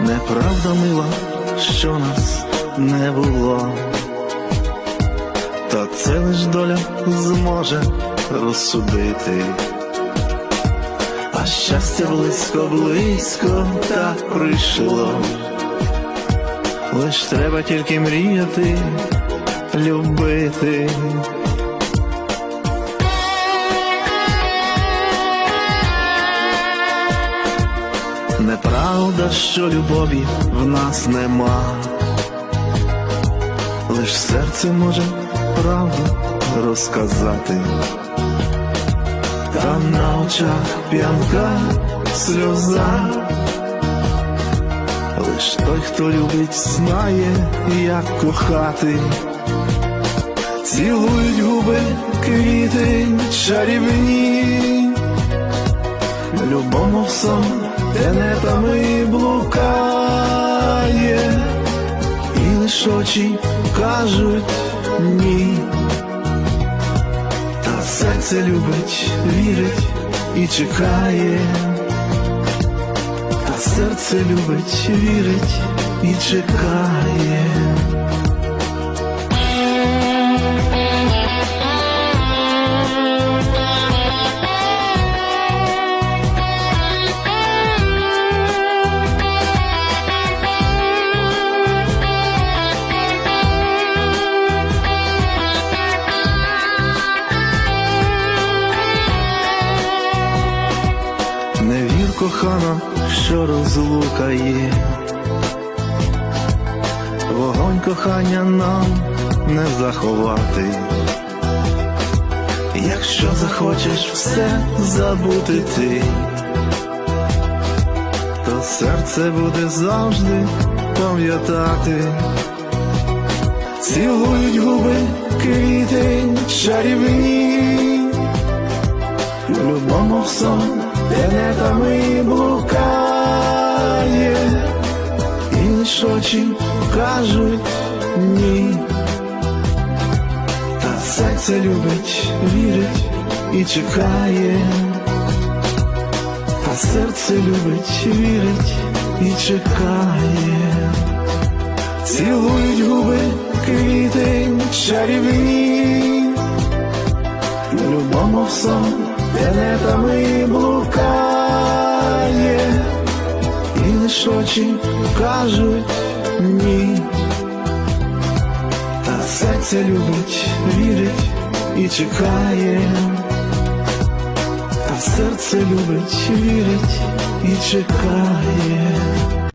Неправда мила, що нас не було, та це лиш доля зможе розсудити. А щастя близько, близько так прийшло. Лиш треба тільки мріяти, любити. Неправда, що любові в нас нема, лиш серце може правду розказати, та на очах п'янка сльоза, лиш той, хто любить, знає, як кохати, цілують губи квіти чарівні. Любому в сон тенетами блукає, і лиш очі кажуть ні, та серце любить, вірить і чекає, та серце любить, вірить і чекає. Кохана, що розлука є. Вогонь кохання нам не заховати. Якщо захочеш все забути ти, то серце буде завжди пам'ятати. Цілують губи квіти чарівні. Любому в сон тенетами блукає, і лиш очі кажуть ні, та серце любить, вірить і чекає, та серце любить, вірить і чекає, цілують губи квіти чарівні. Любому в сон тенетами блукає, і лиш очі кажуть ні, та серце любить, вірить і чекає, та серце любить, вірить і чекає.